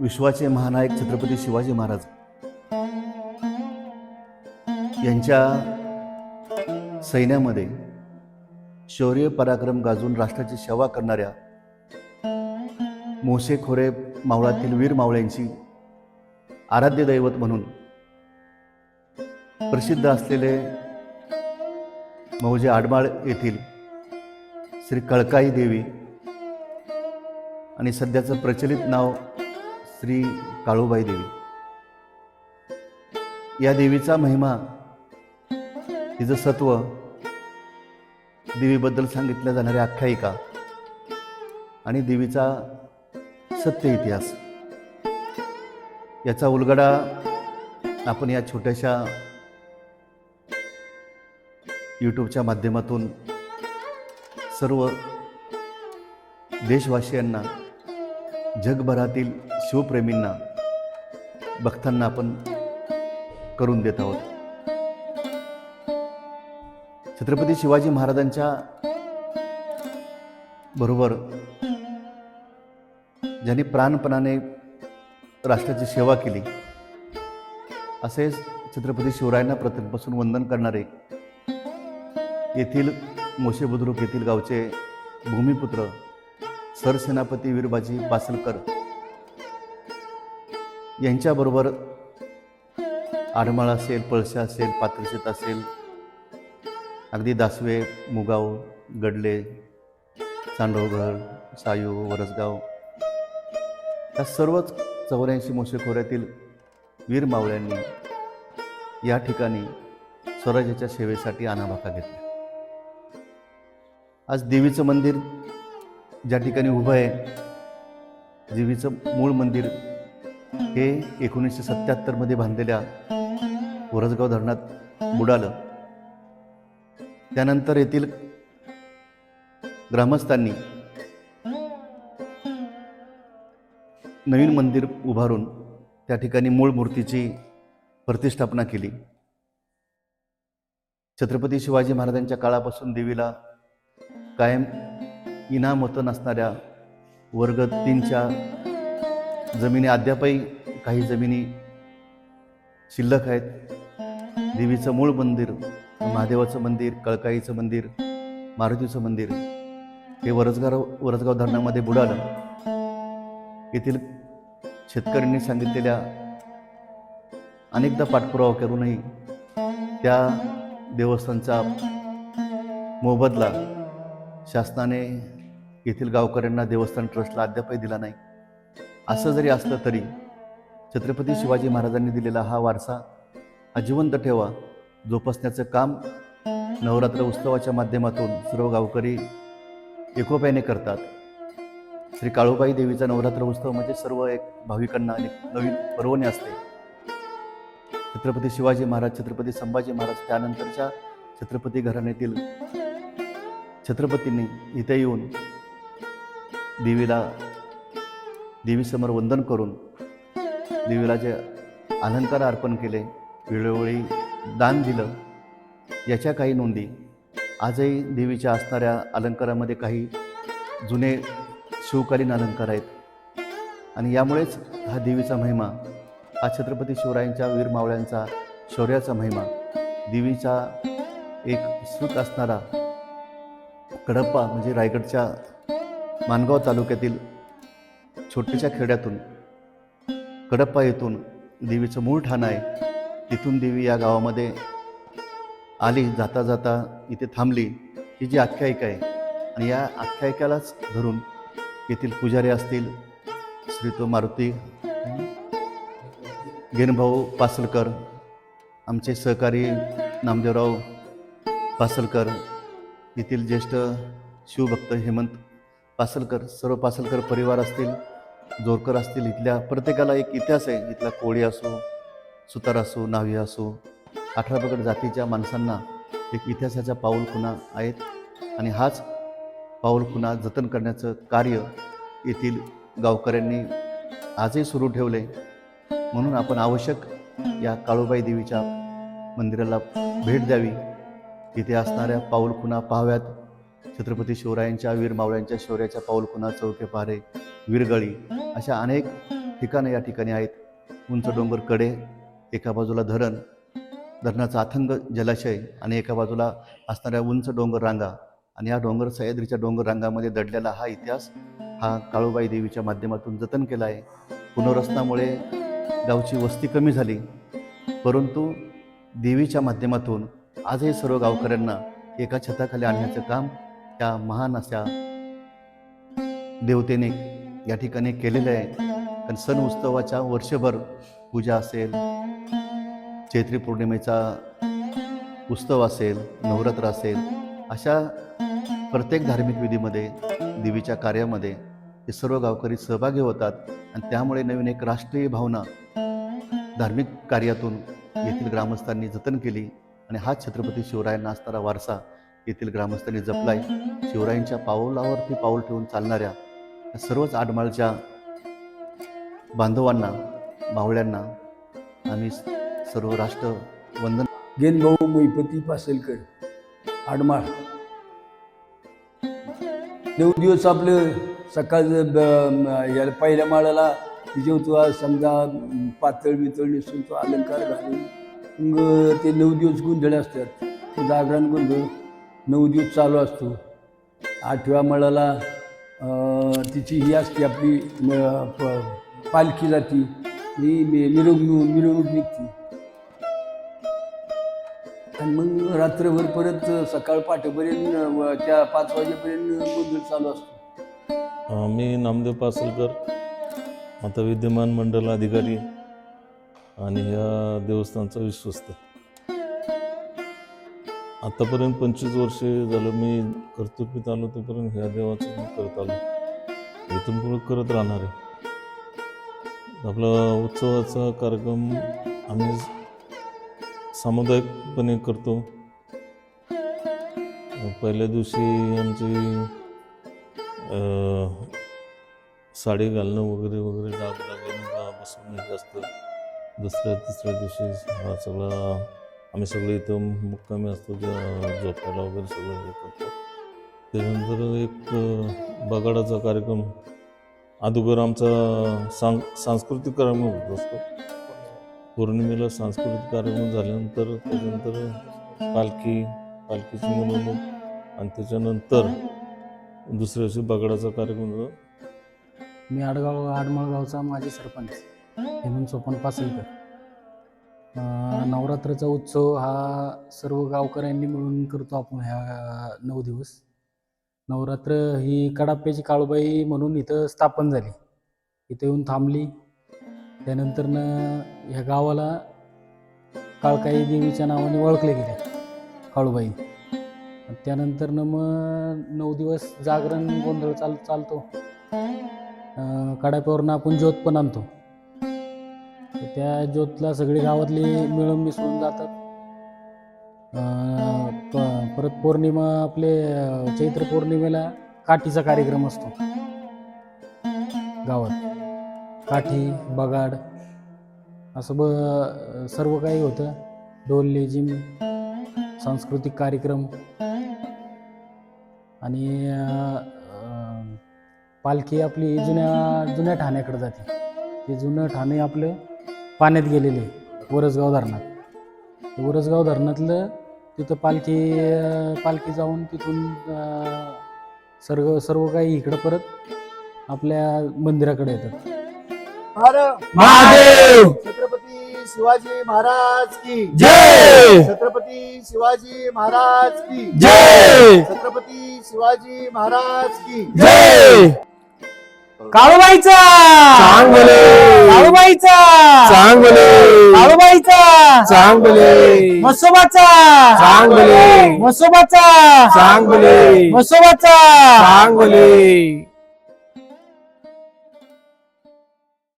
विश्वाचे महानायक छत्रपती शिवाजी महाराज यांच्या सैन्यामध्ये शौर्य पराक्रम गाजून राष्ट्राची सेवा करणाऱ्या मोसेखोरे मावळातील वीर मावळ्यांची आराध्य दैवत म्हणून प्रसिद्ध असलेले मौजे आडमाळ येथील श्री कळकाई देवी आणि सध्याचं प्रचलित नाव श्री काळूबाई देवी. या देवीचा महिमा तिचं सत्व देवीबद्दल सांगितल्या जाणाऱ्या आख्यायिका आणि देवीचा सत्य इतिहास. याचा उलगडा आपण या छोट्याशा यूट्यूबच्या माध्यमातून सर्व देशवासियांना जगभरातील शिवप्रेमींना भक्तांना आपण करून देत आहोत. छत्रपती शिवाजी महाराजांच्या बरोबर ज्यांनी प्राणपणाने राष्ट्राची सेवा केली असे छत्रपती शिवरायांना प्रथमपासून वंदन करणारे येथील मोशे बुद्रुक येथील गावचे भूमिपुत्र सरसेनापती वीरबाजी पासलकर यांच्याबरोबर आडमाळ असेल पळसा असेल पात्रशेत असेल अगदी दासवे मुगाव गडले चांडवगड सायू वरसगाव या सर्वच चौऱ्याऐंशी मोशे खोऱ्यातील वीर मावळ्यांनी या ठिकाणी स्वराज्याच्या सेवेसाठी आणाभाका घेतल्या. आज देवीचं मंदिर ज्या ठिकाणी उभं आहे देवीचं मूळ मंदिर हे एकोणीसशे सत्त्याहत्तरमध्ये बांधलेल्या वरसगाव धरणात बुडालं त्यानंतर येथील ग्रामस्थांनी नवीन मंदिर उभारून त्या ठिकाणी मूळ मूर्तीची प्रतिष्ठापना केली. छत्रपती शिवाजी महाराजांच्या काळापासून देवीला कायम इनाम होतं नसणाऱ्या वर्ग तीनच्या जमिनी अद्यापही काही जमिनी शिल्लक आहेत. देवीचं मूळ मंदिर महादेवाचं मंदिर कळकाईचं मंदिर मारुतीचं मंदिर हे वरसगाव वरसगाव धरणामध्ये बुडालं. येथील शेतकऱ्यांनी सांगितलेल्या अनेकदा पाठपुरावा करूनही त्या देवस्थानचा मोबदला शासनाने येथील गावकऱ्यांना देवस्थान ट्रस्टला अद्यापही दिला नाही. असं जरी असलं तरी छत्रपती शिवाजी महाराजांनी दिलेला हा वारसा हा जिवंत ठेवा जोपासण्याचं काम नवरात्र उत्सवाच्या माध्यमातून सर्व गावकरी एकोप्याने करतात. श्री काळूबाई देवीचा नवरात्र उत्सव म्हणजे सर्व एक भाविकांना एक नवीन पर्वणी असते. छत्रपती शिवाजी महाराज छत्रपती संभाजी महाराज त्यानंतरच्या छत्रपती घराण्यातील छत्रपतींनी इथे येऊन देवीला देवीसमोर वंदन करून देवीला जे अलंकार अर्पण केले वेळोवेळी दान दिलं. याच्या काही नोंदी आजही देवीच्या असणाऱ्या अलंकारामध्ये काही जुने शिवकालीन अलंकार आहेत. आणि यामुळेच हा देवीचा महिमा हा छत्रपती शिवरायांच्या वीर मावळ्यांचा शौर्याचा महिमा देवीचा एक श्रुत असणारा कडप्पा म्हणजे रायगडच्या मानगाव तालुक्यातील छोट्याच्या खेड्यातून कडप्पा येथून देवीचं मूळ ठाण आहे. तिथून देवी या गावामध्ये आली जाता जाता इथे थांबली. ही जी आख्यायिका आहे आणि या आख्यायिकालाच धरून येथील पुजारी असतील श्री तो मारुती गेनभाऊ पासलकर आमचे सहकारी नामदेवराव पासलकर येथील ज्येष्ठ शिवभक्त हेमंत पासलकर सर्व पासलकर परिवार असतील जोरकर असतील इथल्या प्रत्येकाला एक इतिहास आहे. इथला कोळी असो सुतार असो नावी असो अठरा जातीच्या माणसांना एक इतिहासाच्या पाऊलखुणा आहेत. आणि हाच पाऊलखुणा जतन करण्याचं कार्य येथील गावकऱ्यांनी आजही सुरू ठेवले म्हणून आपण आवश्यक या काळूबाई देवीच्या मंदिराला भेट द्यावी. तिथे असणाऱ्या पाऊलखुणा पाहाव्यात. छत्रपती शिवरायांच्या वीर मावळ्यांच्या शौर्याच्या पाऊलखुणा चौके पारे वीरगळी अशा अनेक ठिकाणं या ठिकाणी आहेत. उंच डोंगरकडे एका बाजूला धरण धरणाचा अथंग जलाशय आणि एका बाजूला असणाऱ्या उंच डोंगर रांगा आणि या डोंगर सह्याद्रीच्या डोंगर रांगामध्ये दडलेला हा इतिहास हा काळूबाई देवीच्या माध्यमातून जतन केला आहे. पुनर्वसनामुळे गावची वस्ती कमी झाली परंतु देवीच्या माध्यमातून आजही सर्व गावकऱ्यांना एका छताखाली आणण्याचं काम त्या महान अशा देवतेने या ठिकाणी केलेलं आहे कारण सण उत्सवाच्या वर्षभर पूजा असेल चैत्री पौर्णिमेचा उत्सव असेल नवरात्र असेल अशा प्रत्येक धार्मिक विधीमध्ये देवीच्या कार्यामध्ये हे सर्व गावकरी सहभागी होतात आणि त्यामुळे नवीन एक राष्ट्रीय भावना धार्मिक कार्यातून येथील ग्रामस्थांनी जतन केली आणि हा छत्रपती शिवरायांना असणारा वारसा येथील ग्रामस्थांनी जपलाय. शिवरायांच्या पाऊलावरती पाऊल ठेवून चालणाऱ्या सर्वच आडमाळच्या बांधवांना मावळ्यांना आम्ही सर्व राष्ट्र वंदन गेनभाऊ मैपती पासलकर. आडमाळ. नऊ दिवस आपलं सकाळ याला पहिल्या माळाला तिचे तो समजा पातळ बितळ नेसून तो अलंकार घालून मग ते नऊ दिवस गोंधळ असतात. जागरण गोंधळ. नऊ दिवस चालू असतो. आठव्या मळाला तिची ही असते आपली प- पालखी जाती ही मिरवणूक मिरवणूक निघते. आणि मग रात्रभर परत सकाळ पाठपर्यंत त्या पाच वाजेपर्यंत गोंधळ चालू असतो. मी नामदेव पासलकर आता विद्यमान मंडल अधिकारी आणि ह्या देवस्थानचा विश्वस्त. आतापर्यंत पंचवीस वर्षे झालं मी कर्तृपीत आलो तोपर्यंत ह्या देवाचं मी करत आलो. इथून पुढे करत राहणार आहे. आपला उत्सवाचा कार्यक्रम आम्ही सामुदायिकपणे करतो. पहिल्या दिवशी आमची साडी घालणं वगैरे वगैरे डाग लागणं बसवणं असतं. दुसऱ्या तिसऱ्या दिवशी हा सगळा आम्ही सगळे इथं मुक्कामी असतो झोपायला वगैरे सगळं हे करतो. त्यानंतर एक बगाडाचा कार्यक्रम. अगोदर आमचा सांग सांस्कृतिक कार्यक्रम होत असतो. पौर्णिमेला सांस्कृतिक कार्यक्रम झाल्यानंतर त्याच्यानंतर पालखी पालखीची मिरवणूक आणि त्याच्यानंतर दुसऱ्या दिवशी बगडाचा कार्यक्रम होतो. मी आडगाव आडमळगावचा माजी सरपंच हेमंत सोपन पासलकर नवरात्राचा उत्सव हा सर्व गावकऱ्यांनी मिळून करतो आपण ह्या नऊ दिवस. नवरात्र ही कडाप्याची काळूबाई म्हणून इथं स्थापन झाली. इथं येऊन थांबली. त्यानंतरनं ह्या गावाला काळकाई देवीच्या नावाने ओळखले गेले काळूबाई. त्यानंतरनं मग नऊ दिवस जागरण गोंधळ चाल चालतो. कडाप्यावरनं आपण ज्योत पण आणतो. त्या ज्योतला सगळी गावातली मिळून मिसळून जातात. अं, प- परत पौर्णिमा आपले अं, चैत्र पौर्णिमेला काठीचा कार्यक्रम असतो. गावात. काठी बगाड असं ब सर्व काही होतं. ढोल लेझिम सांस्कृतिक कार्यक्रम. आणि अं, अं, पालखी आपली जुन्या जुन्या ठाण्याकडे जाते. ते जुनं ठाणे आपलं पाण्यात गेलेले वरसगाव धरणात. वरसगाव धरणातलं तिथं पालखी पालखी जाऊन तिथून सर्व सर्व काही इकडं परत आपल्या मंदिराकडे येतात. महादेव! छत्रपती शिवाजी महाराज की. जय! छत्रपती शिवाजी महाराज की. जय! छत्रपती शिवाजी महाराज की. जय! काळूबाईचा! चांगले! काळूबाईचा! चांगले! काळूबाईचा! चांगले! मसोबाचा! चांगले! मसोबाचा! चांगले! मसोबाचा! चांगले!